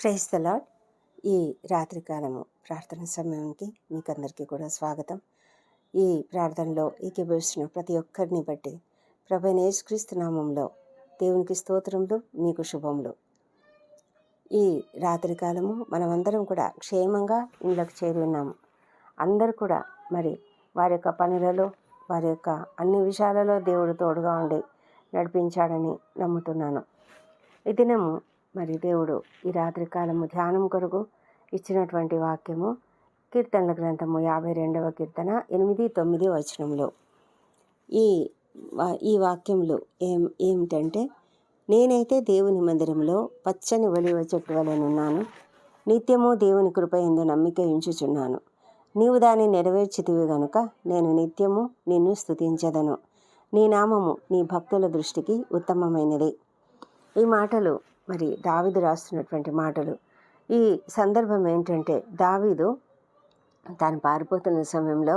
Praise the lord ఈ రాత్రికాలము ప్రార్థన సమయానికి మీకు అందరికీ కూడా స్వాగతం. ఈ ప్రార్థనలో ఏకీభవిస్తున్న ప్రతి ఒక్కరిని బట్టి ప్రభు యేసుక్రీస్తు నామంలో దేవునికి స్తోత్రములు మీకు శుభములు. ఈ రాత్రికాలము మనమందరం కూడా క్షేమంగా ఇండ్లకు చేరి ఉన్నాము అందరూ కూడా మరి వారి యొక్క పనులలో వారి యొక్క అన్ని విషయాలలో దేవుడు తోడుగా ఉండి నడిపించాడని నమ్ముతున్నాను. ఈ దినము మరి దేవుడు ఈ రాత్రికాలము ధ్యానం కొరకు ఇచ్చినటువంటి వాక్యము కీర్తనల గ్రంథము యాభై రెండవ కీర్తన ఎనిమిది తొమ్మిది వచనంలో ఈ ఈ వాక్యములు ఏం ఏమిటంటే నేనైతే దేవుని మందిరంలో పచ్చని ఒలివ చెట్టు వలెనున్నాను నిత్యము దేవుని కృప ఎందు నమ్మిక ఉంచుచున్నాను. నీవు దాన్ని నెరవేర్చితివి గనుక నేను నిత్యము నిన్ను స్థుతించదను నీ నామము నీ భక్తుల దృష్టికి ఉత్తమమైనది. ఈ మాటలు మరి దావీదు రాస్తున్నటువంటి మాటలు. ఈ సందర్భం ఏంటంటే దావీదు తాను పారిపోతున్న సమయంలో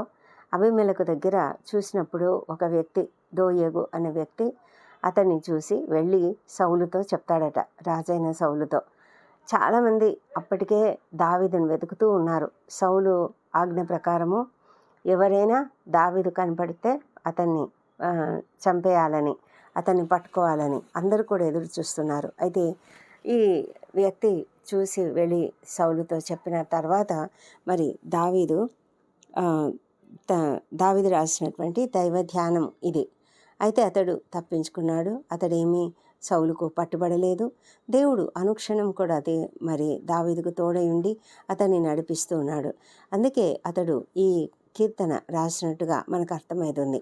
అభిమేలకు దగ్గర చూసినప్పుడు ఒక వ్యక్తి దోయేగు అనే వ్యక్తి అతన్ని చూసి వెళ్ళి సౌలుతో చెప్తాడట రాజైన సౌలుతో. చాలామంది అప్పటికే దావీదును వెతుకుతూ ఉన్నారు. సౌలు ఆజ్ఞ ప్రకారము ఎవరైనా దావీదు కనపడితే అతన్ని చంపేయాలని. అతన్ని పట్టుకోవాలని అందరూ కూడా ఎదురు చూస్తున్నారు. అయితే ఈ వ్యక్తి చూసి వెళ్ళి సౌలుతో చెప్పిన తర్వాత మరి దావీదు దావీదు రాసినటువంటి దైవ ధ్యానం ఇది. అయితే అతడు తప్పించుకున్నాడు. అతడేమీ సౌలుకు పట్టుబడలేదు. దేవుడు అనుక్షణం కూడా అదే మరి దావీదుకు తోడై ఉండి అతన్ని నడిపిస్తూ ఉన్నాడు. అందుకే అతడు ఈ కీర్తన రాసినట్టుగా మనకు అర్థమవుతుంది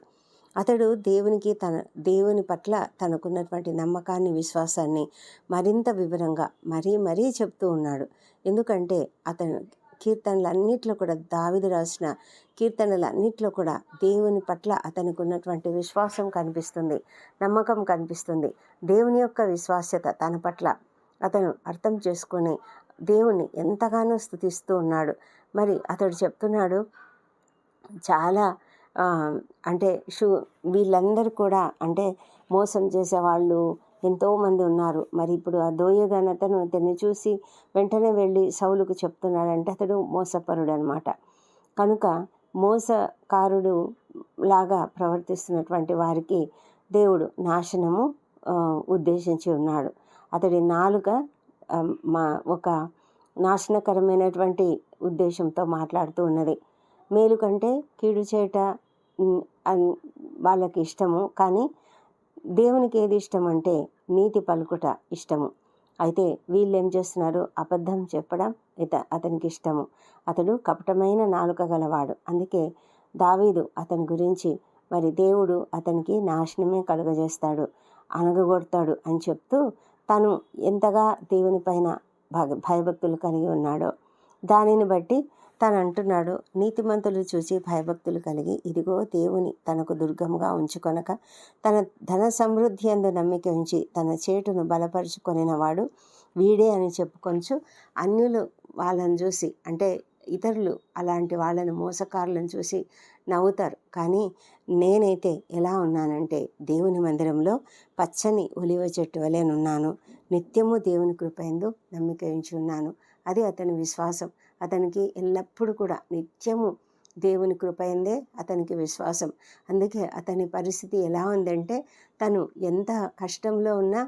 అతడు దేవునికి తన దేవుని పట్ల తనకున్నటువంటి నమ్మకాన్ని విశ్వాసాన్ని మరింత వివరంగా మరీ మరీ చెప్తూ ఉన్నాడు. ఎందుకంటే అతను కీర్తనలన్నిట్లో కూడా దావిదు రాసిన కీర్తనలన్నిట్లో కూడా దేవుని పట్ల అతనికి ఉన్నటువంటి విశ్వాసం కనిపిస్తుంది నమ్మకం కనిపిస్తుంది. దేవుని యొక్క విశ్వాస్యత తన పట్ల అతను అర్థం చేసుకొని దేవుణ్ణి ఎంతగానో స్థుతిస్తూ ఉన్నాడు. మరి అతడు చెప్తున్నాడు చాలా అంటే షూ వీళ్ళందరూ కూడా అంటే మోసం చేసేవాళ్ళు ఎంతోమంది ఉన్నారు. మరి ఇప్పుడు ఆ దోయగాని అతను అతన్ని చూసి వెంటనే వెళ్ళి సౌలుకు చెప్తున్నాడంటే అతడు మోసపరుడు అనమాట కనుక మోసకారుడు లాగా ప్రవర్తిస్తున్నటువంటి వారికి దేవుడు నాశనము ఉద్దేశించి ఉన్నాడు. అతడి నాలుక మా ఒక నాశనకరమైనటువంటి ఉద్దేశంతో మాట్లాడుతూ ఉన్నది. మేలు కంటే కీడు చేయట వాళ్ళకి ఇష్టము. కానీ దేవునికి ఏది ఇష్టం అంటే నీతి పలుకుట ఇష్టము. అయితే వీళ్ళు ఏం చేస్తున్నారు? అబద్ధం చెప్పడం ఇత అతనికి ఇష్టము. అతడు కపటమైన నాలుక గలవాడు. అందుకే దావీదు అతని గురించి మరి దేవుడు అతనికి నాశనమే కలుగజేస్తాడు అనగగొడతాడు అని చెప్తూ తను ఎంతగా దేవుని పైన భయభక్తులు కలిగి ఉన్నాడో దానిని బట్టి తను అంటున్నాడు నీతిమంతులు చూసి భయభక్తులు కలిగి ఇదిగో దేవుని తనకు దుర్గంగా ఉంచుకొనక తన ధన సమృద్ధి అందు నమ్మిక ఉంచి తన చేటును బలపరుచుకొనినవాడు వీడే అని చెప్పుకొంచు అన్యులు వాళ్ళని చూసి అంటే ఇతరులు అలాంటి వాళ్ళని మోసకారులను చూసి నవ్వుతారు. కానీ నేనైతే ఎలా ఉన్నానంటే దేవుని మందిరంలో పచ్చని ఒలివ చెట్టు వలెనున్నాను నిత్యము దేవుని కృపయందు నమ్మిక ఉంచి ఉన్నాను. అది అతని విశ్వాసం. అతనికి ఎల్లప్పుడూ కూడా నిత్యము దేవుని కృపయందే అతనికి విశ్వాసం. అందుకే అతని పరిస్థితి ఎలా ఉందంటే తను ఎంత కష్టంలో ఉన్నా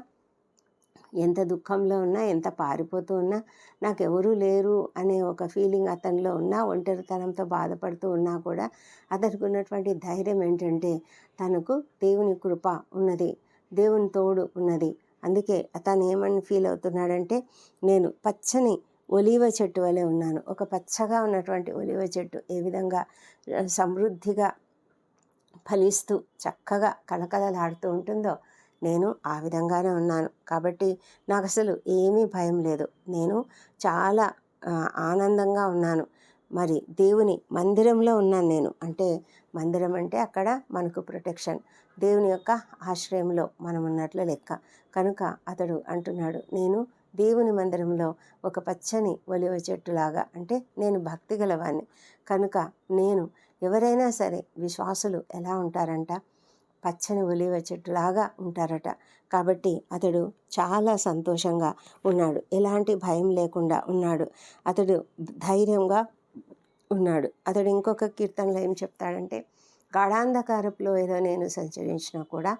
ఎంత దుఃఖంలో ఉన్నా ఎంత పారిపోతూ ఉన్నా నాకు ఎవరూ లేరు అనే ఒక ఫీలింగ్ అతనిలో ఉన్నా ఒంటరితనంతో బాధపడుతూ ఉన్నా కూడా అతనికి ఉన్నటువంటి ధైర్యం ఏంటంటే తనకు దేవుని కృప ఉన్నది దేవుని తోడు ఉన్నది. అందుకే అతను ఏమని ఫీల్ అవుతున్నాడంటే నేను పచ్చని ఒలివ చెట్టు వలె ఉన్నాను. ఒక పచ్చగా ఉన్నటువంటి ఒలివ చెట్టు ఏ విధంగా సమృద్ధిగా ఫలిస్తూ చక్కగా కలకలలాడుతూ ఉంటుందో నేను ఆ విధంగానే ఉన్నాను. కాబట్టి నాకు అసలు ఏమీ భయం లేదు. నేను చాలా ఆనందంగా ఉన్నాను. మరి దేవుని మందిరంలో ఉన్నాను నేను. అంటే మందిరం అంటే అక్కడ మనకు ప్రొటెక్షన్. దేవుని యొక్క ఆశ్రయంలో మనం ఉన్నట్లు లెక్క. కనుక అతడు అంటున్నాడు నేను దేవుని మందిరంలో ఒక పచ్చని ఒలివ చెట్టులాగా అంటే నేను భక్తి గలవాన్ని కనుక నేను ఎవరైనా సరే విశ్వాసులు ఎలా ఉంటారంట? పచ్చని ఒలివ చెట్టులాగా ఉంటారట. కాబట్టి అతడు చాలా సంతోషంగా ఉన్నాడు. ఎలాంటి భయం లేకుండా ఉన్నాడు. అతడు ధైర్యంగా ఉన్నాడు. అతడు ఇంకొక కీర్తనలో ఏం చెప్తాడంటే గాఢాంధకారపు ఏదో నేను సంచరించినా కూడా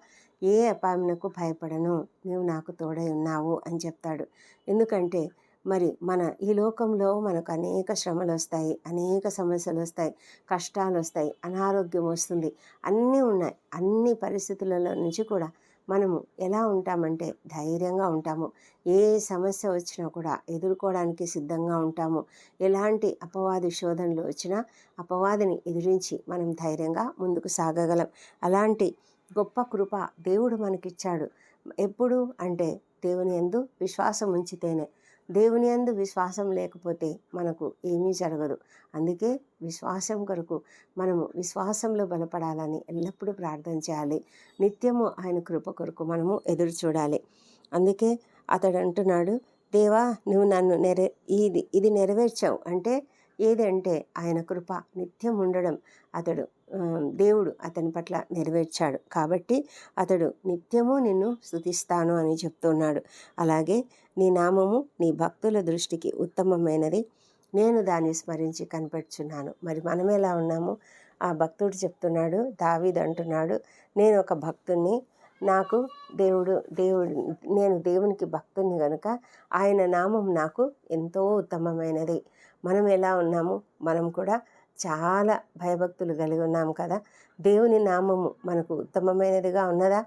ఏ అపాయమునకు భయపడను. నువ్వు నాకు తోడై ఉన్నావు అని చెప్తాడు. ఎందుకంటే మరి మన ఈ లోకంలో మనకు అనేక శ్రమలు వస్తాయి అనేక సమస్యలు వస్తాయి కష్టాలు వస్తాయి అనారోగ్యం వస్తుంది. అన్నీ ఉన్నాయి. అన్ని పరిస్థితులలో నుంచి కూడా మనము ఎలా ఉంటామంటే ధైర్యంగా ఉంటాము. ఏ సమస్య వచ్చినా కూడా ఎదుర్కోవడానికి సిద్ధంగా ఉంటాము. ఎలాంటి అపవాది శోధనలు వచ్చినా అపవాదిని ఎదిరించి మనం ధైర్యంగా ముందుకు సాగగలం. అలాంటి గొప్ప కృప దేవుడు మనకిచ్చాడు. ఎప్పుడు అంటే దేవుని ఎందు విశ్వాసం ఉంచితేనే. దేవుని అందు విశ్వాసం లేకపోతే మనకు ఏమీ జరగదు. అందుకే విశ్వాసం కొరకు మనము విశ్వాసంలో బలపడాలని ఎల్లప్పుడూ ప్రార్థన చేయాలి. నిత్యము ఆయన కృప కొరకు మనము ఎదురు చూడాలి. అందుకే అతడు అంటున్నాడు దేవా నువ్వు నన్ను నెర ఇది ఇది నెరవేర్చావు. అంటే ఏదంటే ఆయన కృప నిత్యం ఉండడం. అతడు దేవుడు అతని పట్ల నెరవేర్చాడు. కాబట్టి అతడు నిత్యము నిన్ను స్థుతిస్తాను అని చెప్తున్నాడు. అలాగే నీ నామము నీ భక్తుల దృష్టికి ఉత్తమమైనది. నేను దాన్ని స్మరించి కనిపెడుచున్నాను మరి మనం ఎలా ఉన్నాము? ఆ భక్తుడు చెప్తున్నాడు దావీద్ అంటున్నాడు నేను ఒక భక్తుణ్ణి నాకు దేవుడు దేవుడు నేను దేవునికి భక్తుని కనుక ఆయన నామం నాకు ఎంతో ఉత్తమమైనది. మనం ఎలా ఉన్నాము? మనం కూడా చాలా భయభక్తులు కలిగి ఉన్నాము కదా? దేవుని నామము మనకు ఉత్తమమైనదిగా ఉన్నదా?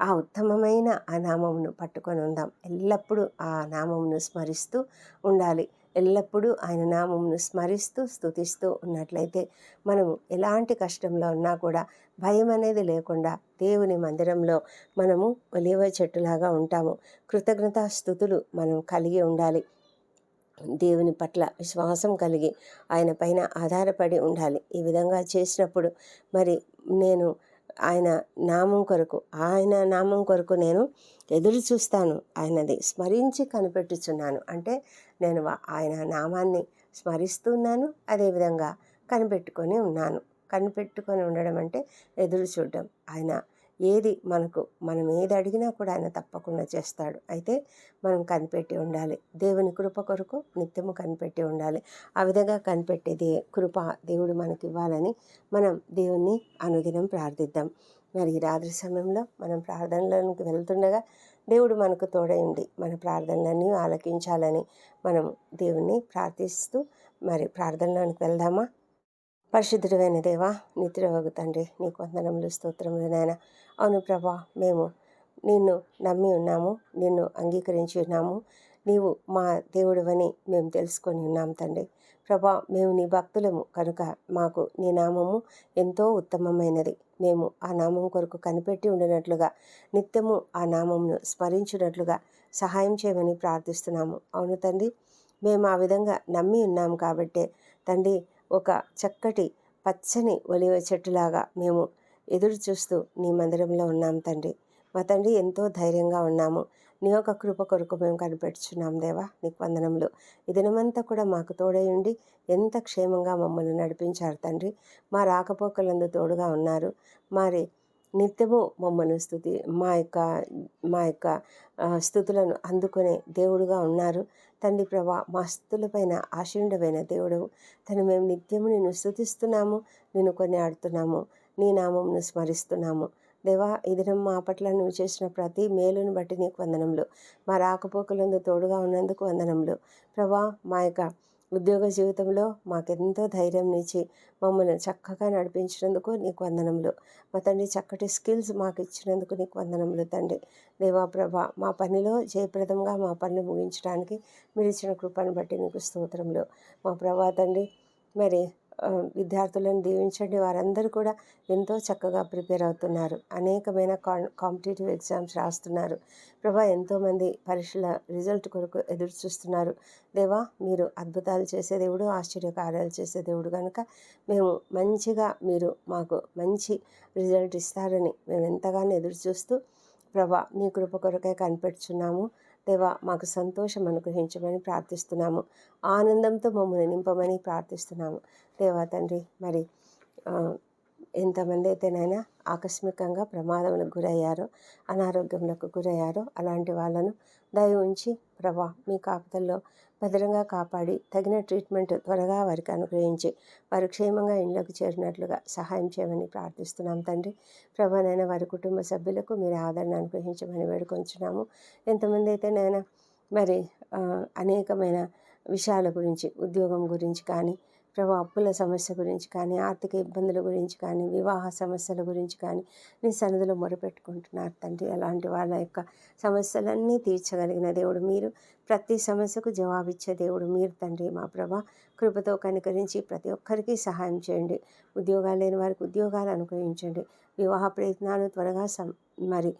ఆ ఉత్తమమైన ఆ నామమును పట్టుకొని ఉందాం. ఎల్లప్పుడూ ఆ నామమును స్మరిస్తూ ఉండాలి. ఎల్లప్పుడూ ఆయన నామమును స్మరిస్తూ స్థుతిస్తూ ఉన్నట్లయితే మనము ఎలాంటి కష్టంలో ఉన్నా కూడా భయం అనేది లేకుండా దేవుని మందిరంలో మనము ఒలివ చెట్టులాగా ఉంటాము. కృతజ్ఞతా స్థుతులు మనం కలిగి ఉండాలి. దేవుని పట్ల విశ్వాసం కలిగి ఆయన పైన ఆధారపడి ఉండాలి. ఈ విధంగా చేసినప్పుడు మరి నేను ఆయన నామం కొరకు ఆయన నామం కొరకు నేను ఎదురు చూస్తాను. ఆయనది స్మరించి కనిపెట్టుచున్నాను. అంటే నేను ఆయన నామాన్ని స్మరిస్తున్నాను అదేవిధంగా కనిపెట్టుకొని ఉన్నాను. కనిపెట్టుకొని ఉండడం అంటే ఎదురు చూడడం. ఆయన ఏది మనకు మనం ఏది అడిగినా కూడా ఆయన తప్పకుండా చేస్తాడు. అయితే మనం కనిపెట్టి ఉండాలి. దేవుని కృప కొరకు నిత్యము కనిపెట్టి ఉండాలి. ఆ విధంగా కనిపెట్టేది కృప దేవుడు మనకి ఇవ్వాలని మనం దేవుణ్ణి అనుదినం ప్రార్థిద్దాం. మరి రాత్రి సమయంలో మనం ప్రార్థనలోనికి వెళ్తుండగా దేవుడు మనకు తోడై ఉండి మన ప్రార్థనలన్నీ ఆలకించాలని మనం దేవుణ్ణి ప్రార్థిస్తూ మరి ప్రార్థనలోనికి వెళ్దామా? పరిశుద్ధుడైన దేవా నిద్రవగు తండ్రి నీకు వందనములు స్తోత్రములు నాయన. అవును ప్రభా మేము నిన్ను నమ్మి ఉన్నాము నిన్ను అంగీకరించి ఉన్నాము. నీవు మా దేవుడివని మేము తెలుసుకొని ఉన్నాం తండ్రి. ప్రభా మేము నీ భక్తులము కనుక మాకు నీ నామము ఎంతో ఉత్తమమైనది. మేము ఆ నామం కొరకు కనిపెట్టి ఉండినట్లుగా నిత్యము ఆ నామమును స్మరించినట్లుగా సహాయం చేయమని ప్రార్థిస్తున్నాము. అవును తండ్రి మేము ఆ విధంగా నమ్మి ఉన్నాము కాబట్టే తండ్రి ఒక చక్కటి పచ్చని ఒలివ చెట్టులాగా మేము ఎదురు చూస్తూ నీ మందిరంలో ఉన్నాం తండ్రి. మా తండ్రి ఎంతో ధైర్యంగా ఉన్నాము. నీ యొక్క కృప కొరకు మేము కనిపెట్టుచున్నాం దేవా నీకు వందనములు. ఈ దినమంతా కూడా మాకు తోడై ఉండి ఎంత క్షేమంగా మమ్మల్ని నడిపించారు తండ్రి. మా రాకపోకలందు తోడుగా ఉన్నారు. మరి నిత్యము మమ్మల్ని స్థుతి మా యొక్క మా యొక్క స్థుతులను అందుకునే దేవుడుగా ఉన్నారు. తండ్రి ప్రభా మా స్థుతులపైన ఆశీండమైన దేవుడు తను మేము నిత్యము నిన్ను స్థుతిస్తున్నాము నిన్ను కొన్ని ఆడుతున్నాము నీ నామంను స్మరిస్తున్నాము. దేవా ఈ దినం మా పట్ల నువ్వు చేసిన ప్రతి మేలును బట్టి నీకు వందనములు. మా రాకపోకలందు తోడుగా ఉన్నందుకు వందనములు. ప్రభా మా యొక్క ఉద్యోగ జీవితంలో మాకెంతో ధైర్యం ఇచ్చి మమ్మల్ని చక్కగా నడిపించినందుకు నీకు వందనములు. మా తండ్రి చక్కటి స్కిల్స్ మాకు ఇచ్చినందుకు నీకు వందనములు తండ్రి. దేవాప్రభ మా పనిలో జయప్రదంగా మా పనిని ముగించడానికి మీరు ఇచ్చిన కృపను బట్టి నీకు స్తోత్రములు. మా ప్రభా తండ్రి మరి విద్యార్థులను దీవించండి. వారందరూ కూడా ఎంతో చక్కగా ప్రిపేర్ అవుతున్నారు. అనేకమైన కాంపిటేటివ్ ఎగ్జామ్స్ రాస్తున్నారు. ప్రభా ఎంతోమంది పరీక్షల రిజల్ట్ కొరకు ఎదురు చూస్తున్నారు. దేవా మీరు అద్భుతాలు చేసే దేవుడు ఆశ్చర్య కార్యాలు చేసే దేవుడు కనుక మేము మంచిగా మీరు మాకు మంచి రిజల్ట్ ఇస్తారని మేము ఎంతగానో ఎదురు చూస్తూ ప్రభా నీ కృప కొరకే కనిపెట్టుచున్నాము దేవా మాకు సంతోషం అనుగ్రహించమని ప్రార్థిస్తున్నాము. ఆనందంతో మమ్మల్ని నింపమని ప్రార్థిస్తున్నాము. దేవా తండ్రి మరి ఎంతమంది అయితేనైనా ఆకస్మికంగా ప్రమాదములకు గురయ్యారో అనారోగ్యములకు గురయ్యారో అలాంటి వాళ్ళను దయ ఉంచి ప్రభా మీ కాపుతల్లో భద్రంగా కాపాడి తగిన ట్రీట్మెంట్ త్వరగా వారికి అనుగ్రహించి వారు క్షేమంగా ఇళ్ళకు చేరినట్లుగా సహాయం చేయమని ప్రార్థిస్తున్నాం తండ్రి. ప్రభానైనా వారి కుటుంబ సభ్యులకు మీరు ఆదరణ అనుగ్రహించమని వేడుకొంచున్నాము. ఎంతమంది అయితే నైనా మరి అనేకమైన విషయాల గురించి ఉద్యోగం గురించి కానీ ప్రభు అప్పుల సమస్య గురించి కానీ ఆర్థిక ఇబ్బందుల గురించి కానీ వివాహ సమస్యల గురించి కానీ నీ సన్నిధిలో మొరపెట్టుకుంటున్నారు తండ్రి. అలాంటి వాళ్ళ యొక్క సమస్యలన్నీ తీర్చగలిగిన దేవుడు మీరు. ప్రతి సమస్యకు జవాబిచ్చే దేవుడు మీరు తండ్రి మా ప్రభ. కృపతో కనికరించి ప్రతి ఒక్కరికి సహాయం చేయండి. ఉద్యోగాలు లేని వారికి ఉద్యోగాలు అనుగ్రహించండి. వివాహ ప్రయత్నాలు త్వరగా సం మరి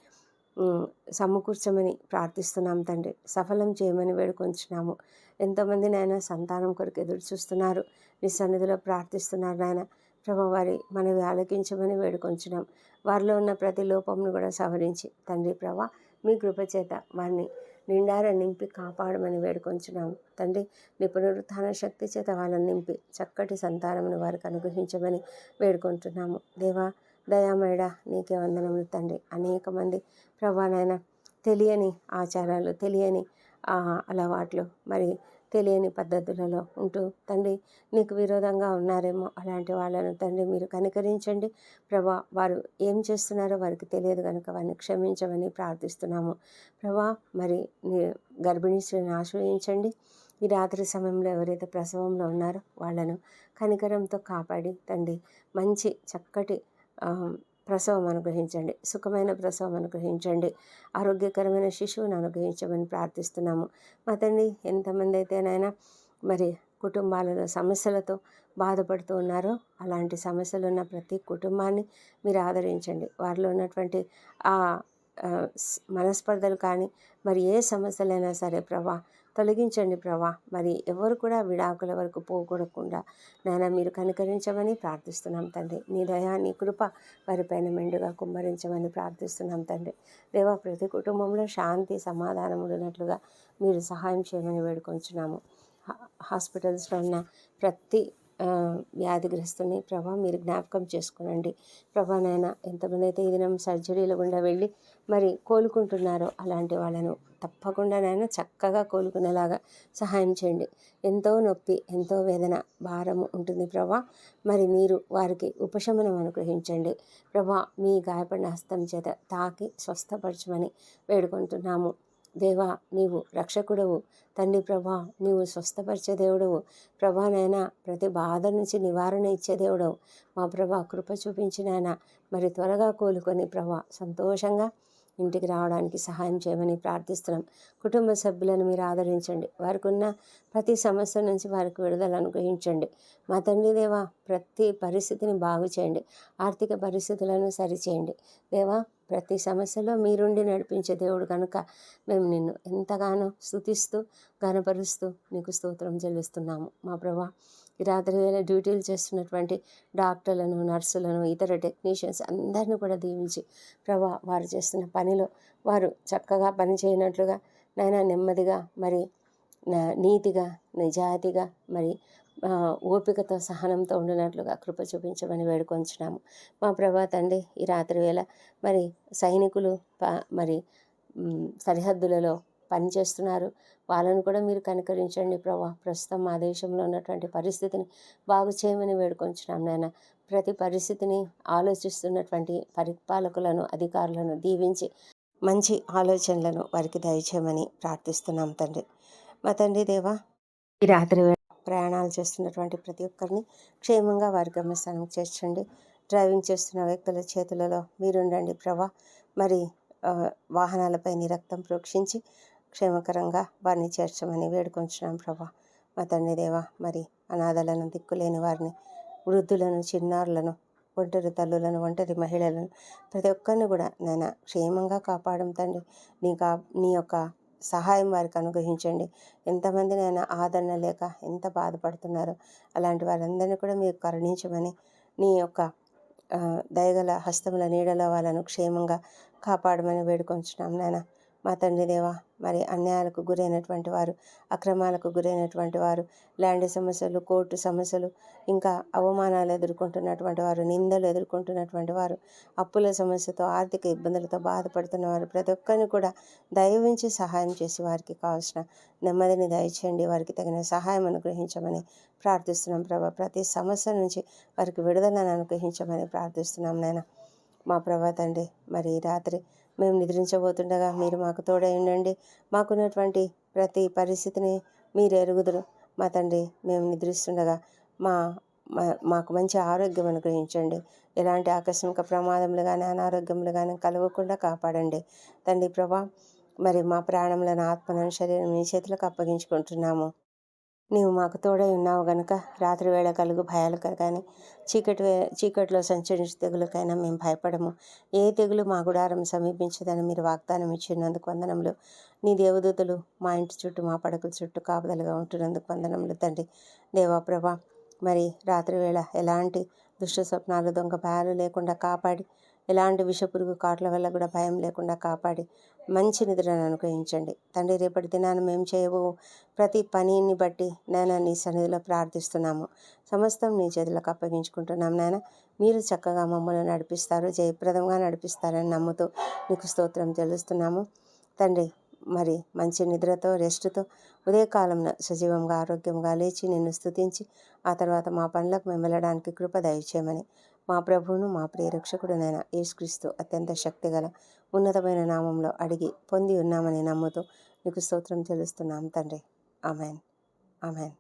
సమకూర్చమని ప్రార్థిస్తున్నాం తండ్రి. సఫలం చేయమని వేడుకొంచున్నాము. ఎంతోమంది నాయన సంతానం కొరకు ఎదురు చూస్తున్నారు నీ సన్నిధిలో ప్రార్థిస్తున్నారు నాయన. ప్రభు వారి మనవి ఆలకించమని వేడుకొంచున్నాం. వారిలో ఉన్న ప్రతి లోపంను కూడా సవరించి తండ్రి ప్రభా మీ కృపచేత వారిని నిండార నింపి కాపాడమని వేడుకొంచున్నాము. తండ్రి నీ పునరుత్థాన శక్తి చేత వాళ్ళని నింపి చక్కటి సంతానమును వారికి అనుగ్రహించమని వేడుకుంటున్నాము. దేవా దయామేడ నీకే వందనములు తండ్రి. అనేక మంది ప్రభానైనా తెలియని ఆచారాలు తెలియని ఆ, అలవాట్లు మరి తెలియని పద్ధతులలో ఉంటూ తండ్రి నీకు విరోధంగా ఉన్నారేమో అలాంటి వాళ్ళను తండ్రి మీరు కనికరించండి. ప్రభా వారు ఏం చేస్తున్నారో వారికి తెలియదు కనుక వారిని క్షమించమని ప్రార్థిస్తున్నాము. ప్రభా మరి నీ గర్భిణీ స్త్రీని ఆశ్రయించండి. ఈ రాత్రి సమయంలో ఎవరైతే ప్రసవంలో ఉన్నారో వాళ్ళను కనికరంతో కాపాడి తండ్రి మంచి చక్కటి ప్రసవం అనుగ్రహించండి. సుఖమైన ప్రసవం అనుగ్రహించండి. ఆరోగ్యకరమైన శిశువును అనుగ్రహించమని ప్రార్థిస్తున్నాము. మా తండ్రి ఎంతమంది అయితేనైనా మరి కుటుంబాలలో సమస్యలతో బాధపడుతూ ఉన్నారో అలాంటి సమస్యలు ఉన్న ప్రతి కుటుంబాన్ని మీరు ఆదరించండి. వారిలో ఉన్నటువంటి ఆ మనస్పర్ధలు కానీ మరి ఏ సమస్యలైనా సరే ప్రభా తొలగించండి ప్రభా. మరి ఎవరు కూడా విడాకుల వరకు పోకూడకుండా నాయన మీరు కనికరించమని ప్రార్థిస్తున్నాం తండ్రి. నీ దయా నీ కృప వారిపైన మెండుగా కుమ్మరించమని ప్రార్థిస్తున్నాం తండ్రి. దేవా ప్రతి కుటుంబంలో శాంతి సమాధానం ఉన్నట్లుగా మీరు సహాయం చేయమని వేడుకొంచున్నాము. హాస్పిటల్స్లో ఉన్న ప్రతి వ్యాధిగ్రస్తుని ప్రభా మీరు జ్ఞాపకం చేసుకునండి. ప్రభా నాయన ఎంతమంది అయితే ఈ దినం సర్జరీల గుండా వెళ్ళి మరి కోలుకుంటున్నారో అలాంటి వాళ్ళను తప్పకుండా నాయన చక్కగా కోలుకునేలాగా సహాయం చేయండి. ఎంతో నొప్పి ఎంతో వేదన భారము ఉంటుంది ప్రభా. మరి మీరు వారికి ఉపశమనం అనుగ్రహించండి. ప్రభా మీ గాయపడిన హస్తం చేత తాకి స్వస్థపరచమని వేడుకుంటున్నాము. దేవా నీవు రక్షకుడవు. తండ్రి ప్రభా నీవు స్వస్థపరిచే దేవుడవు. ప్రభానైనా ప్రతి బాధ నుంచి నివారణ ఇచ్చే దేవుడవు. మా ప్రభా కృప చూపించినైనా మరి త్వరగా కోలుకొని ప్రభా సంతోషంగా ఇంటికి రావడానికి సహాయం చేయమని ప్రార్థిస్తున్నాం. కుటుంబ సభ్యులను మీరు ఆదరించండి. వారికి ఉన్న ప్రతి సమస్య నుంచి వారికి విడుదల అనుగ్రహించండి. మా తండ్రి దేవా ప్రతి పరిస్థితిని బాగు చేయండి ఆర్థిక పరిస్థితులను సరిచేయండి. దేవా ప్రతి సమస్యలో మీరుండి నడిపించే దేవుడు కనుక మేము నిన్ను ఎంతగానో స్థుతిస్తూ గనపరుస్తూ నీకు స్తోత్రం చెల్లిస్తున్నాము. మా ప్రభా ఈ రాత్రి వేళ డ్యూటీలు చేస్తున్నటువంటి డాక్టర్లను నర్సులను ఇతర టెక్నీషియన్స్ అందరిని కూడా దీవించి ప్రభా వారు చేస్తున్న పనిలో వారు చక్కగా పని చేయనట్లుగా నైనా నెమ్మదిగా మరి నీతిగా నిజాయితీగా మరి ఓపికతో సహనంతో ఉండినట్లుగా కృప చూపించమని వేడుకొంచున్నాము. మా ప్రభా తండ్రి ఈ రాత్రి వేళ మరి సైనికులు ప- మరి సరిహద్దులలో పనిచేస్తున్నారు వాళ్ళను కూడా మీరు కనికరించండి ప్రభా. ప్రస్తుతం మా దేశంలో ఉన్నటువంటి పరిస్థితిని బాగు చేయమని వేడుకొంచున్నాం నాయన. ప్రతి పరిస్థితిని ఆలోచిస్తున్నటువంటి పరిపాలకులను అధికారులను దీవించి మంచి ఆలోచనలను వారికి దయచేయమని ప్రార్థిస్తున్నాం తండ్రి. మా తండ్రి దేవా ఈ రాత్రి వేళ ప్రయాణాలు చేస్తున్నటువంటి ప్రతి ఒక్కరిని క్షేమంగా వారి గమ్యస్థానం చేర్చండి. డ్రైవింగ్ చేస్తున్న వ్యక్తుల చేతులలో మీరుండండి ప్రభా. మరి వాహనాలపై నీ రక్తం ప్రోక్షించి క్షేమకరంగా వారిని చేర్చమని వేడుకొంచున్నాం ప్రభా. మా తండ్రి దేవా మరి అనాథలను దిక్కులేని వారిని వృద్ధులను చిన్నారులను ఒంటరి తల్లులను ఒంటరి మహిళలను ప్రతి ఒక్కరిని కూడా నేను క్షేమంగా కాపాడం తండ్రి. నీ కా నీ యొక్క సహాయం వారికి అనుగ్రహించండి. ఎంతమంది నేను ఆదరణ లేక ఎంత బాధపడుతున్నారో అలాంటి వారందరినీ కూడా మీరు కరుణించమని నీ యొక్క దయగల హస్తముల నీడలో వాళ్ళను క్షేమంగా కాపాడమని వేడుకొంచున్నాం నాయన. మా తండ్రి దేవా మరి అన్యాయాలకు గురైనటువంటి వారు అక్రమాలకు గురైనటువంటి వారు ల్యాండ్ సమస్యలు కోర్టు సమస్యలు ఇంకా అవమానాలు ఎదుర్కొంటున్నటువంటి వారు నిందలు ఎదుర్కొంటున్నటువంటి వారు అప్పుల సమస్యతో ఆర్థిక ఇబ్బందులతో బాధపడుతున్న వారు ప్రతి ఒక్కరిని కూడా దయవించి సహాయం చేసి వారికి కావాల్సిన నెమ్మదిని దయచేయండి. వారికి తగిన సహాయం అనుగ్రహించమని ప్రార్థిస్తున్నాం ప్రభా. ప్రతి సమస్య నుంచి వారికి విడుదలను అనుగ్రహించమని ప్రార్థిస్తున్నాం నాయన. మా ప్రభా తండ్రి మరి రాత్రి మేము నిద్రించబోతుండగా మీరు మాకు తోడై ఉండండి. మాకున్నటువంటి ప్రతి పరిస్థితిని మీరు ఎరుగుదురు. మా తండ్రి మేము నిద్రిస్తుండగా మా మా- మాకు మంచి ఆరోగ్యం అనుగ్రహించండి. ఎలాంటి ఆకస్మిక ప్రమాదములు కానీ అనారోగ్యములు కానీ కలగకుండా కాపాడండి. తండ్రి ప్రభా మరి మా ప్రాణములను ఆత్మలను శరీరం మీ చేతులకు అప్పగించుకుంటున్నాము. నీవు మాకు తోడై ఉన్నావు గనుక రాత్రి వేళ కలుగు భయాలు కానీ చీకటి వే చీకటిలో సంచరించే తెగులకైనా మేము భయపడము. ఏ తెగులు మా గుడారం సమీపించదని మీరు వాగ్దానం ఇచ్చినందుకు వందనములు. నీ దేవదూతలు మా ఇంటి చుట్టూ మా పడకల చుట్టూ కాపుదలుగా ఉంటున్నందుకు వందనములు తండ్రి. దేవాప్రభ మరి రాత్రివేళ ఎలాంటి దుష్ట స్వప్నాలు దొంగ భయాలు లేకుండా కాపాడి ఎలాంటి విషపురుగు కాట్ల వల్ల కూడా భయం లేకుండా కాపాడి మంచి నిద్రను అనుగ్రహించండి. తండ్రి రేపటి దినాన్ని మేము చేయబో ప్రతి పనిని బట్టి నాయన నీ సన్నిధిలో ప్రార్థిస్తున్నాము. సమస్తం నీ చేతులకు అప్పగించుకుంటున్నాం నాయన. మీరు చక్కగా మమ్మల్ని నడిపిస్తారు జయప్రదంగా నడిపిస్తారని నమ్ముతూ నీకు స్తోత్రం తెలుస్తున్నాము తండ్రి మరి మంచి నిద్రతో రెస్ట్తో ఉదయకాలంలో సజీవంగా ఆరోగ్యంగా లేచి నిన్ను స్తుతించి ఆ తర్వాత మా పనులకు మేము వెళ్ళడానికి కృప దయచేయమని మా ప్రభువును మా ప్రియ రక్షకుడునైన యేసుక్రీస్తు అత్యంత శక్తిగల ఉన్నతమైన నామంలో అడిగి పొంది ఉన్నామని నమ్ముతూ నీకు స్తోత్రం చెల్లిస్తున్నాం తండ్రి. Amen amen